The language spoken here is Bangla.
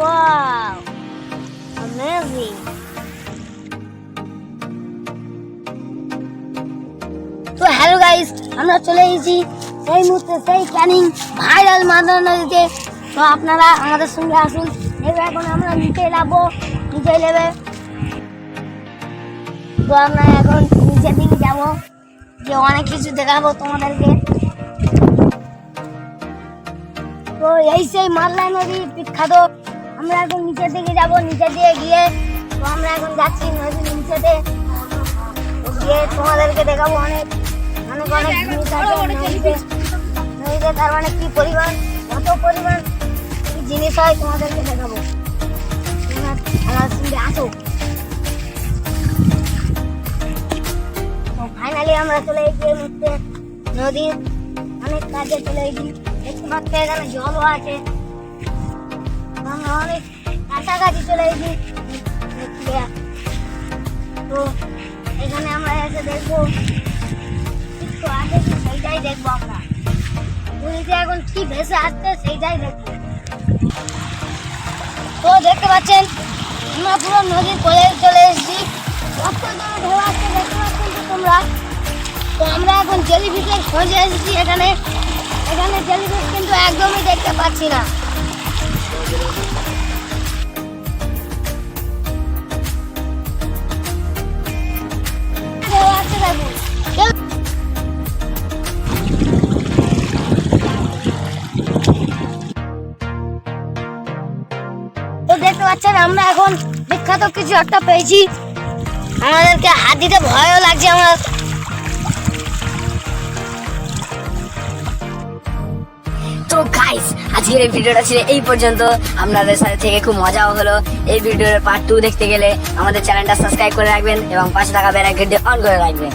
Wow! Amazing! তো হ্যালো গাইস আমরা চলে এসেছি সেই মুহূর্তে সেই ক্যানিং ভাইরাল মাদার নদীতে। তো, আপনারা আমাদের সঙ্গে আসুন। এবার এখন আমরা নিচে নামবো নিচে নেবে তো, আমরা এখন নিচের দিকে যাব। যে অনেক কিছু দেখাবো তোমাদেরকে। তো, এই সেই মাল্লা নদী বিখ্যাত আমরা এখন নিচের দিকে যাব নিচে দিয়ে গিয়ে তো আমরা এখন যাচ্ছি নদীর নিচেতে। গিয়ে তোমাদেরকে দেখাবো অনেক অনেক অনেক জিনিস আছে নদীতে। নদীতে তার মানে কি পরিমাণ কত পরিমাণ কি জিনিস হয় তোমাদেরকে দেখাবো। আমার আসো। ফাইনালি আমরা চলে গিয়ে নদীর অনেক কাজে চলে এসেছি। দেখতে পাচ্ছি এখানে জলও আছে। আমরা কাছাকাছি চলে এসেছি তো এখানে আমরা এসে দেখব। আছে কি সেইটাই দেখব আমরা। নদীতে এখন কি ভেসে আসছে সেইটাই দেখব। তো দেখতে পাচ্ছেন, আমরা পুরো নদীর কোলে চলে এসেছি। দেখতে পাচ্ছেন তো তোমরা। তো আমরা এখন জেলিফিশের খোঁজে এসেছি এখানে। এখানে জেলিফিশ কিন্তু একদমই দেখতে পাচ্ছি না। পাচ্ছেন, আমরা এখন বিখ্যাত কিছু একটা পেয়েছি। আমাদেরকে হাত দিতে ভয়ও লাগছে আমার। তো আজকের এই ভিডিওটা ছিল এই পর্যন্ত। আপনাদের সাথে থেকে খুব মজাও হলো। এই ভিডিওর পার্ট টু দেখতে গেলে আমাদের চ্যানেলটা সাবস্ক্রাইব করে রাখবেন এবং পাশে থাকা বেল অন করে রাখবেন।